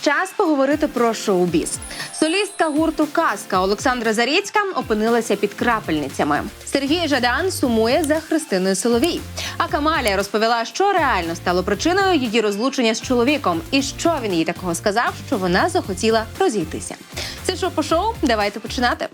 Час поговорити про шоу-біз. Солістка гурту Казка Олександра Заріцька опинилася під крапельницями. Сергій Жадан сумує за Христиною Соловій. А Камалія розповіла, що реально стало причиною її розлучення з чоловіком, і що він їй такого сказав, що вона захотіла розійтися. Це шо по шоу? Давайте починати.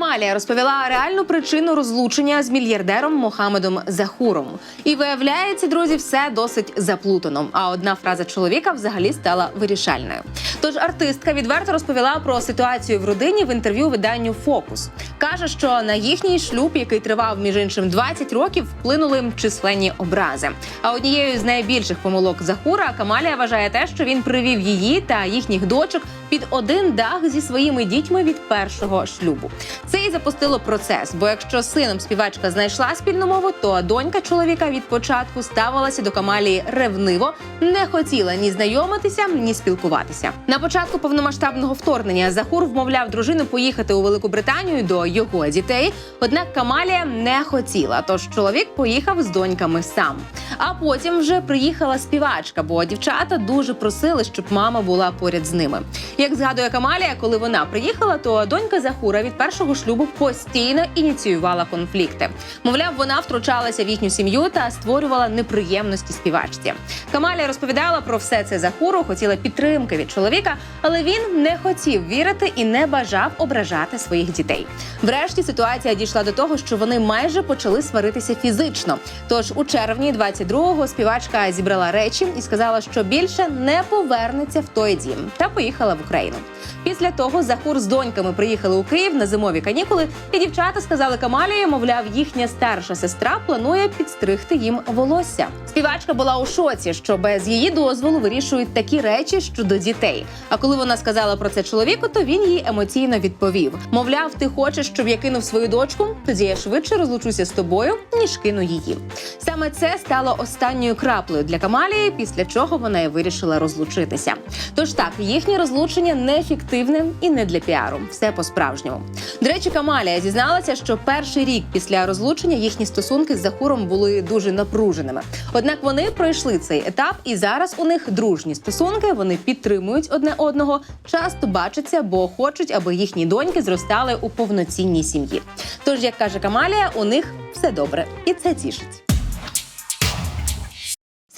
Камалія розповіла реальну причину розлучення з мільярдером Мохамедом Захуром. І виявляється, друзі, все досить заплутано. А одна фраза чоловіка взагалі стала вирішальною. Тож артистка відверто розповіла про ситуацію в родині в інтерв'ю виданню Фокус. каже, що на їхній шлюб, який тривав між іншим 20 років, вплинули численні образи. А однією з найбільших помилок Захура Камалія вважає те, що він привів її та їхніх дочок під один дах зі своїми дітьми від першого шлюбу. Це і запустило процес. Бо якщо сином співачка знайшла спільну мову, то донька чоловіка від початку ставилася до Камалії ревниво, не хотіла ні знайомитися, ні спілкуватися. На початку повномасштабного вторгнення Захур вмовляв дружину поїхати у Велику Британію до його дітей. Однак Камалія не хотіла, тож чоловік поїхав з доньками сам. А потім вже приїхала співачка, бо дівчата дуже просили, щоб мама була поряд з ними. Як згадує Камалія, коли вона приїхала, то донька Захура від першого шлюбу постійно ініціювала конфлікти. Мовляв, вона втручалася в їхню сім'ю та створювала неприємності співачці. Камалія розповідала про все це Захуру, хотіла підтримки від чоловіка, але він не хотів вірити і не бажав ображати своїх дітей. Врешті ситуація дійшла до того, що вони майже почали сваритися фізично. Тож у червні 22-го співачка зібрала речі і сказала, що більше не повернеться в той дім, та поїхала в Україну. Після того Захур з доньками приїхали у Київ на зимові канікули, і дівчата сказали Камалії, мовляв, їхня старша сестра планує підстригти їм волосся. Співачка була у шоці, що без її дозволу вирішують такі речі щодо дітей. А коли вона сказала про це чоловіку, то він їй емоційно відповів: мовляв, ти хочеш, щоб я кинув свою дочку? Тоді я швидше розлучуся з тобою, ніж кину її. Саме це стало останньою краплею для Камалії, після чого вона і вирішила розлучитися. Тож так, їхнє розлучення не фіктивне і не для піару. Все по-справжньому. До речі, Камалія зізналася, що перший рік після розлучення їхні стосунки з Захуром були дуже напруженими. Однак вони пройшли цей етап, і зараз у них дружні стосунки. Вони підтримують одне одного, часто бачаться, бо хочуть, аби їхні доньки зростали у повноцінній сім'ї. Тож, як каже Камалія, у них все добре, і це тішить.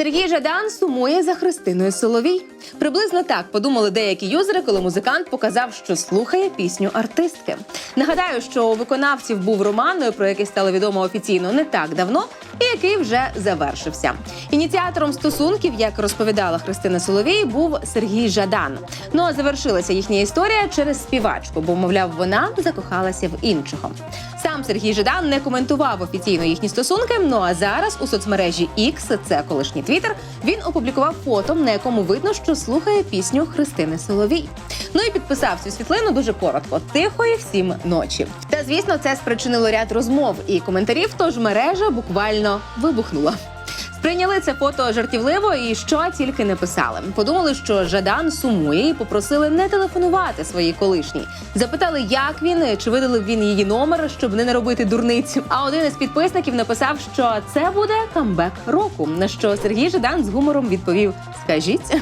Сергій Жадан сумує за Христиною Соловій. Приблизно так подумали деякі юзери, коли музикант показав, що слухає пісню артистки. Нагадаю, що у виконавців був роман, про який стало відомо офіційно не так давно, і який вже завершився. Ініціатором стосунків, як розповідала Христина Соловій, був Сергій Жадан. Ну а завершилася їхня історія через співачку, бо мовляв, вона закохалася в іншого. Сам Сергій Жадан не коментував офіційно їхні стосунки. Ну а зараз у соцмережі X, це колишній Твіттер, він опублікував фото, на якому видно, що слухає пісню Христини Соловій. Ну і підписав цю світлину дуже коротко: тихої всім ночі. Та звісно, це спричинило ряд розмов і коментарів. Тож мережа буквально вибухнула. Сприйняли це фото жартівливо і що тільки не писали. Подумали, що Жадан сумує і попросили не телефонувати своїй колишній. Запитали, як він, чи видалив він її номер, щоб не наробити дурницю. А один із підписників написав, що це буде камбек року. На що Сергій Жадан з гумором відповів: Скажіть.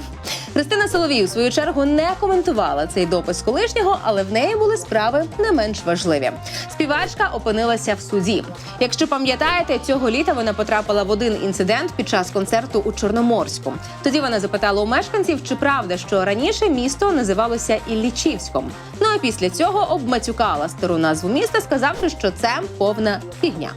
Христина Соловій у свою чергу не коментувала цей допис колишнього, але в неї були справи не менш важливі. Співачка опинилася в суді. Якщо пам'ятаєте, цього літа вона потрапила в один інцидент під час концерту у Чорноморську. Тоді вона запитала у мешканців, чи правда, що раніше місто називалося Іллічівськом. Ну а після цього обмацюкала стару назву міста, сказавши, що це повна фігня.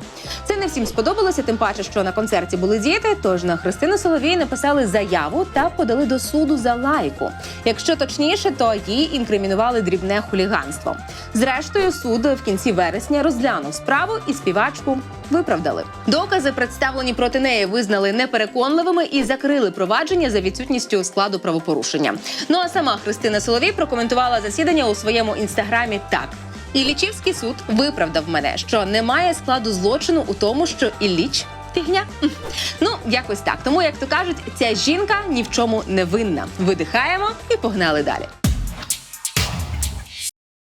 Це не всім сподобалося, тим паче, що на концерті були діти. Тож на Христину Соловій написали заяву та подали до суду за лайку. Якщо точніше, то їй інкримінували дрібне хуліганство. Зрештою, суд в кінці вересня розглянув справу і співачку виправдали. Докази, представлені проти неї, визнали непереконливими і закрили провадження за відсутністю складу правопорушення. Ну а сама Христина Соловій прокоментувала засідання у своєму інстаграмі так. Іллічівський суд виправдав мене, що немає складу злочину у тому, що Ілліч фігня. Ну, якось так. Тому, як то кажуть, ця жінка ні в чому не винна. Видихаємо і погнали далі.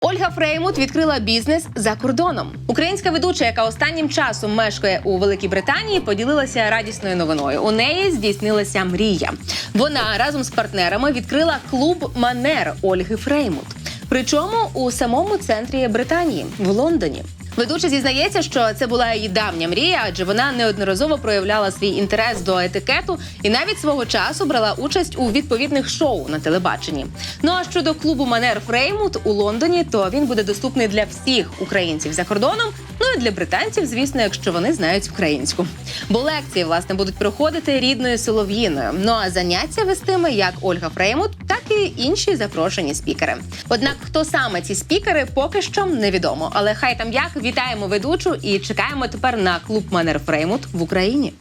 Ольга Фреймут відкрила бізнес за кордоном. Українська ведуча, яка останнім часом мешкає у Великій Британії, поділилася радісною новиною. У неї здійснилася мрія. Вона разом з партнерами відкрила клуб Манер Ольги Фреймут. Причому у самому центрі Британії в Лондоні. Ведуча зізнається, що це була її давня мрія, адже вона неодноразово проявляла свій інтерес до етикету і навіть свого часу брала участь у відповідних шоу на телебаченні. Ну а щодо клубу Манер Фреймут у Лондоні, то він буде доступний для всіх українців за кордоном. Ну і для британців, звісно, якщо вони знають українську. Бо лекції власне будуть проходити рідною солов'їною. Ну а заняття вестиме як Ольга Фреймут, так і інші запрошені спікери. Однак, хто саме ці спікери, поки що невідомо. Але хай там як вітаємо ведучу і чекаємо тепер на клуб Манер Фреймут в Україні.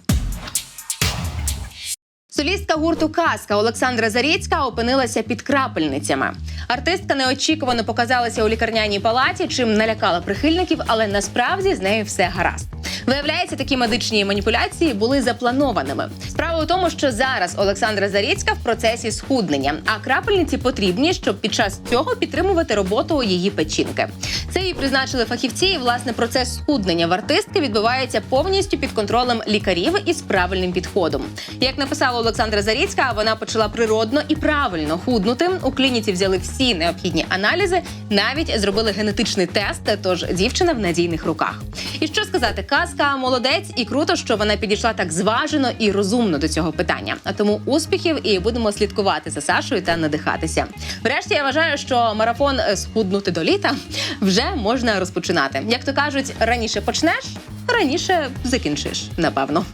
Солістка гурту Казка Олександра Заріцька опинилася під крапельницями. Артистка неочікувано показалася у лікарняній палаті, чим налякала прихильників, але насправді з нею все гаразд. Виявляється, такі медичні маніпуляції були запланованими. Справа у тому, що зараз Олександра Заріцька в процесі схуднення, а крапельниці потрібні, щоб під час цього підтримувати роботу її печінки. Це їй призначили фахівці. і власне процес схуднення в артистки відбувається повністю під контролем лікарів і з правильним підходом. Як написала Олександра Заріцька, вона почала природно і правильно худнути. У клініці взяли всі необхідні аналізи, навіть зробили генетичний тест. Тож дівчина в надійних руках. І що сказати, казка молодець, і круто, що вона підійшла так зважено і розумно до цього питання. А тому успіхів і будемо слідкувати за Сашою та надихатися. Врешті я вважаю, що марафон схуднути до літа вже можна розпочинати. Як то кажуть, раніше почнеш, раніше закінчиш, напевно.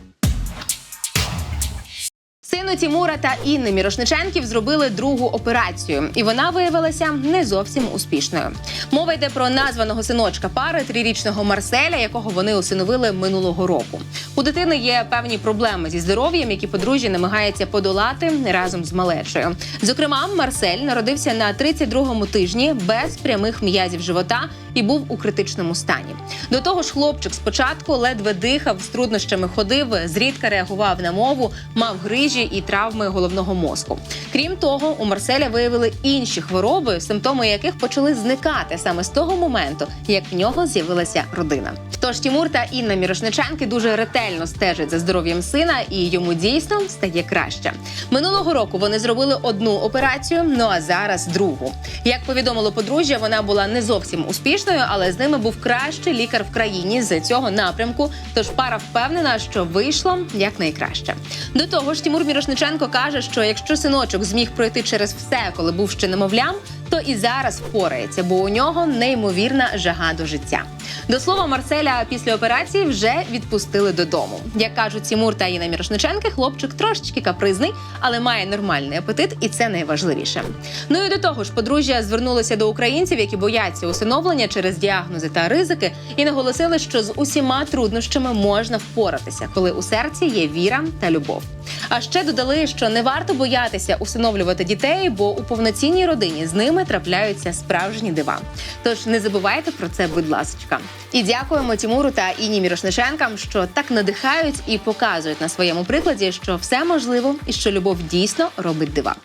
Сину Тімура та Інни Мірошниченків зробили другу операцію, і вона виявилася не зовсім успішною. Мова йде про названого синочка пари трирічного Марселя, якого вони усиновили минулого року. У дитини є певні проблеми зі здоров'ям, які подружжя намагається подолати разом з малечою. Зокрема, Марсель народився на 32-му тижні без прямих м'язів живота і був у критичному стані. До того ж, хлопчик спочатку ледве дихав, з труднощами ходив, зрідка реагував на мову, мав грижі і травми головного мозку. Крім того, у Марселя виявили інші хвороби, симптоми яких почали зникати саме з того моменту, як в нього з'явилася родина. Тож Тімур та Інна Мірошниченки дуже ретельно стежать за здоров'ям сина, і йому дійсно стає краще. Минулого року вони зробили одну операцію, ну а зараз другу. Як повідомило подружжя, вона була не зовсім успішною, але з ними був кращий лікар в країні з цього напрямку. Тож пара впевнена, що вийшло якнайкраще. До того ж, Тімур Мірошниченко каже, що якщо синочок зміг пройти через все, коли був ще немовлям, то і зараз впорається, бо у нього неймовірна жага до життя. До слова, Марселя після операції вже відпустили додому. Як кажуть Тімур та Інна Мірошниченки, хлопчик трошечки капризний, але має нормальний апетит, і це найважливіше. Ну і до того ж, подружжя звернулося до українців, які бояться усиновлення через діагнози та ризики, і наголосили, що з усіма труднощами можна впоратися, коли у серці є віра та любов. А ще додали, що не варто боятися усиновлювати дітей, бо у повноцінній родині з ними трапляються справжні дива. Тож не забувайте про це, будь ласка. І дякуємо Тімуру та Іні Мірошниченкам, що так надихають і показують на своєму прикладі, що все можливо і що любов дійсно робить дива.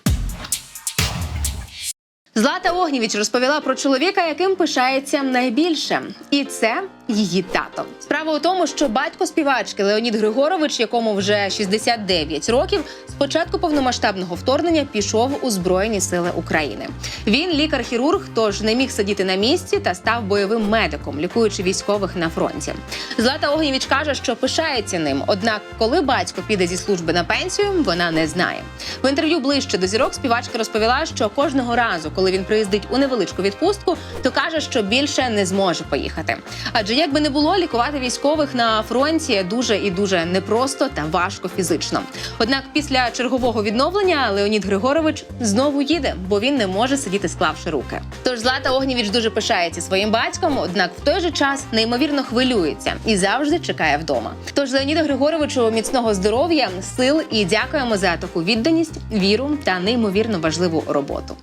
Злата Огнівіч розповіла про чоловіка, яким пишається найбільше, і це її тато. Справа у тому, що батько співачки Леонід Григорович, якому вже 69 років, з початку повномасштабного вторгнення пішов у Збройні Сили України. Він лікар-хірург, тож не міг сидіти на місці та став бойовим медиком, лікуючи військових на фронті. Злата Огнєвіч каже, що пишається ним. Однак, коли батько піде зі служби на пенсію, вона не знає. В інтерв'ю ближче до зірок співачка розповіла, що кожного разу, коли він приїздить у невеличку відпустку, то каже, що більше не зможе поїхати. Адже як би не було, лікувати військових на фронті дуже і дуже непросто та важко фізично. Однак після чергового відновлення Леонід Григорович знову їде, бо він не може сидіти склавши руки. Тож Злата Огнєвіч дуже пишається своїм батьком, однак в той же час неймовірно хвилюється і завжди чекає вдома. Тож Леоніду Григоровичу міцного здоров'я, сил і дякуємо за таку відданість, віру та неймовірно важливу роботу.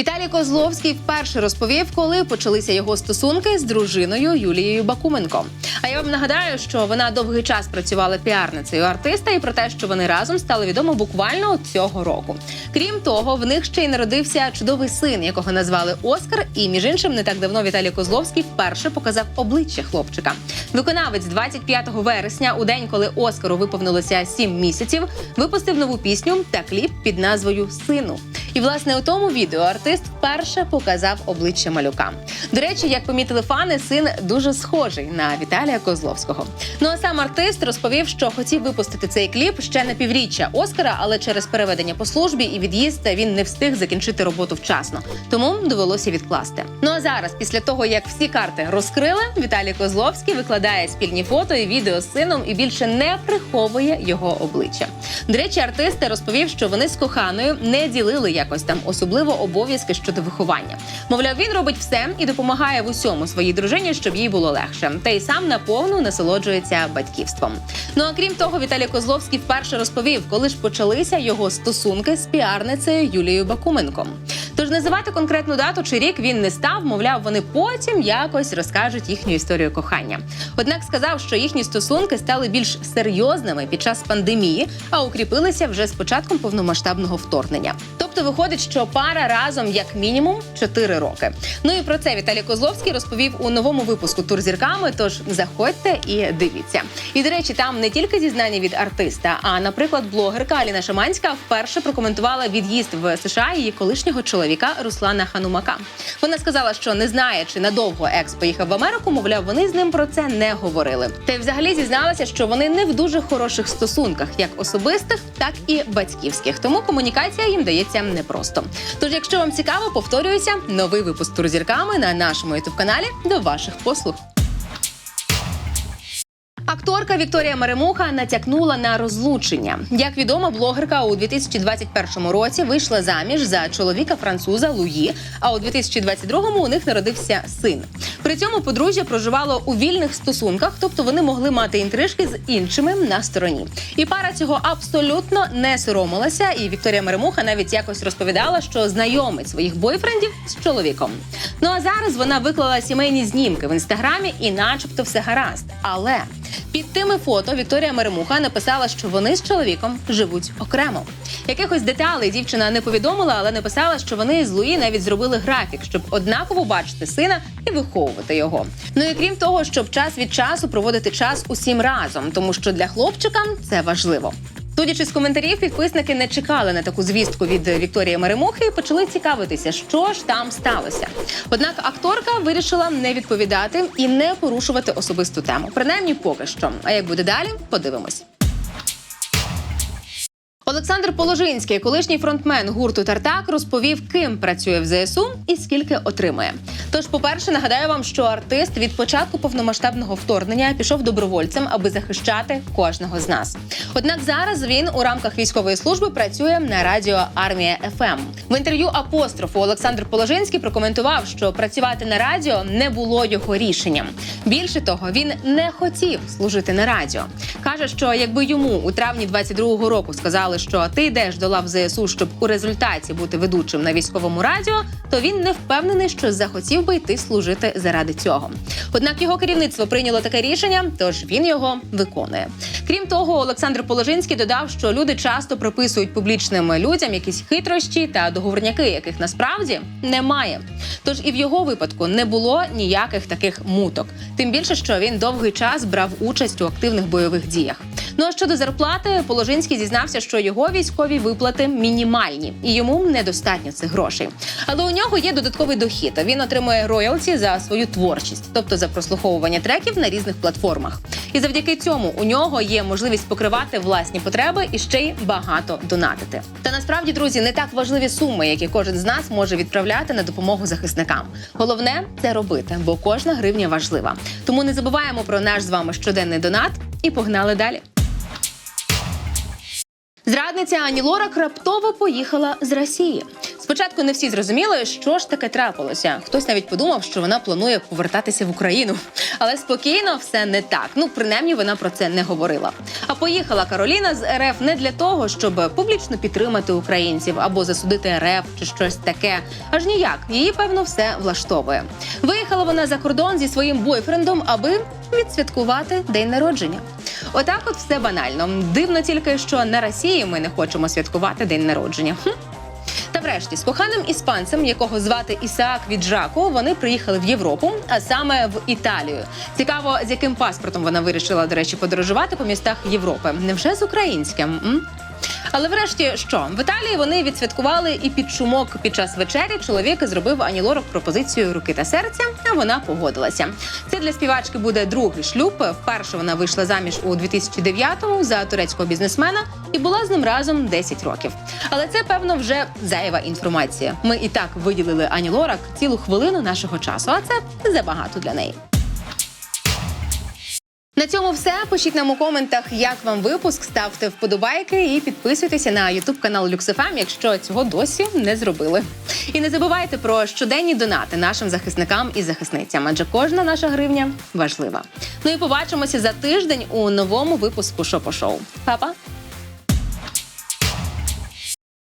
Віталій Козловський вперше розповів, коли почалися його стосунки з дружиною Юлією Бакуменко. А я вам нагадаю, що вона довгий час працювала піарницею артиста, і про те, що вони разом стало відомо буквально цього року. Крім того, в них ще й народився чудовий син, якого назвали Оскар. І між іншим, не так давно Віталій Козловський вперше показав обличчя хлопчика. Виконавець 25 вересня, у день, коли Оскару виповнилося 7 місяців, випустив нову пісню та кліп під назвою Сину. І власне у тому відео артист вперше показав обличчя малюка. До речі, як помітили фани, син дуже схожий на Віталія Козловського. Ну а сам артист розповів, що хотів випустити цей кліп ще на півріччя Оскара, але через переведення по службі і від'їзд він не встиг закінчити роботу вчасно, тому довелося відкласти. Ну а зараз, після того як всі карти розкрили, Віталій Козловський викладає спільні фото і відео з сином і більше не приховує його обличчя. До речі, артист розповів, що вони з коханою не ділили якось там особливо обов'язки щодо виховання. Мовляв, він робить все і допомагає в усьому своїй дружині, щоб їй було легше. Та й сам наповну насолоджується батьківством. Ну а крім того, Віталій Козловський вперше розповів, коли ж почалися його стосунки з піарницею Юлією Бакуменко. Тож називати конкретну дату чи рік він не став, мовляв, вони потім якось розкажуть їхню історію кохання. Однак сказав, що їхні стосунки стали більш серйозними під час пандемії, а укріпилися вже з початком повномасштабного вторгнення. Тобто виходить, що пара разом як мінімум 4 роки. Ну і про це Віталій Козловський розповів у новому випуску Тур зірками. Тож заходьте і дивіться. І до речі, там не тільки зізнання від артиста, а наприклад, блогерка Аліна Шаманська вперше прокоментувала від'їзд в США її колишнього чоловіка Руслана Ханумака. Вона сказала, що не знає, чи надовго екс поїхав в Америку. Мовляв, вони з ним про це не говорили. Та й взагалі зізналася, що вони не в дуже хороших стосунках, як особистих, так і батьківських. Тому комунікація їм дається непросто. Тож, якщо вам цікаво, повторююся, новий випуск турзірками на нашому ютуб каналі до ваших послуг. Акторка Вікторія Меремуха натякнула на розлучення. Як відомо, блогерка у 2021 році вийшла заміж за чоловіка француза Луї. А у 2022-му у них народився син. При цьому подружжя проживало у вільних стосунках, тобто вони могли мати інтрижки з іншими на стороні. І пара цього абсолютно не соромилася. І Вікторія Меремуха навіть якось розповідала, що знайомить своїх бойфрендів з чоловіком. Ну а зараз вона виклала сімейні знімки в інстаграмі, і, начебто, все гаразд. Але під тими фото Вікторія Меремуха написала, що вони з чоловіком живуть окремо. Якихось деталей дівчина не повідомила, але написала, що вони з Луї навіть зробили графік, щоб однаково бачити сина і виховувати його. Ну і крім того, щоб час від часу проводити час усім разом, тому що для хлопчика це важливо. Судячи з коментарів, підписники не чекали на таку звістку від Вікторії Меремухи і почали цікавитися, що ж там сталося. Однак акторка вирішила не відповідати і не порушувати особисту тему. Принаймні, поки що. А як буде далі, подивимось. Олександр Положинський, колишній фронтмен гурту Тартак, розповів, ким працює в ЗСУ і скільки отримує. Тож, по-перше, нагадаю вам, що артист від початку повномасштабного вторгнення пішов добровольцем, аби захищати кожного з нас. Однак зараз він у рамках військової служби працює на радіо Армія ФМ. В інтерв'ю апострофу Олександр Положинський прокоментував, що працювати на радіо не було його рішенням. Більше того, він не хотів служити на радіо. каже, що якби йому у травні 22-го року сказали, що ти йдеш до лав ЗСУ, щоб у результаті бути ведучим на військовому радіо, то він не впевнений, що захотів би йти служити заради цього. Однак його керівництво прийняло таке рішення, тож він його виконує. Крім того, Олександр Положинський додав, що люди часто приписують публічним людям якісь хитрощі та договорняки, яких насправді немає. Тож і в його випадку не було ніяких таких муток. Тим більше, що він довгий час брав участь у активних бойових діях. Ну а щодо зарплати, Положинський зізнався, що його військові виплати мінімальні, і йому недостатньо цих грошей. Але у нього є додатковий дохід. Він отримує роялті за свою творчість, тобто за прослуховування треків на різних платформах. І завдяки цьому у нього є можливість покривати власні потреби і ще й багато донатити. Та насправді, друзі, не так важливі суми, які кожен з нас може відправляти на допомогу захисникам. Головне це робити, бо кожна гривня важлива. Тому не забуваємо про наш з вами щоденний донат і погнали далі. Зрадниця Ані Лорак раптово поїхала з Росії. Спочатку не всі зрозуміли, що ж таке трапилося. Хтось навіть подумав, що вона планує повертатися в Україну. Але спокійно все не так. Ну, принаймні, вона про це не говорила. А поїхала Кароліна з РФ не для того, щоб публічно підтримати українців або засудити РФ чи щось таке. Аж ніяк її певно все влаштовує. Виїхала вона за кордон зі своїм бойфрендом, аби відсвяткувати день народження. Отак, от все банально. Дивно тільки, що на Росії ми не хочемо святкувати день народження. Та врешті з коханим іспанцем, якого звати Ісаак Віджако, вони приїхали в Європу, а саме в Італію. Цікаво, з яким паспортом вона вирішила, до речі, подорожувати по містах Європи. Невже з українським? М? Але врешті що в Італії вони відсвяткували і під шумок під час вечері чоловік зробив Ані Лорак пропозицію руки та серця, а вона погодилася. Це для співачки буде другий шлюб. Вперше вона вийшла заміж у 2009-му за турецького бізнесмена і була з ним разом 10 років. Але це певно вже зайва інформація. Ми і так виділили Ані Лорак цілу хвилину нашого часу, а це забагато для неї. На цьому все. Пишіть нам у коментах, як вам випуск, ставте вподобайки і підписуйтеся на Ютуб канал LuxFM, якщо цього досі не зробили. І не забувайте про щоденні донати нашим захисникам і захисницям, адже кожна наша гривня важлива. Ну і побачимося за тиждень у новому випуску Шопо Шоу. Па-па!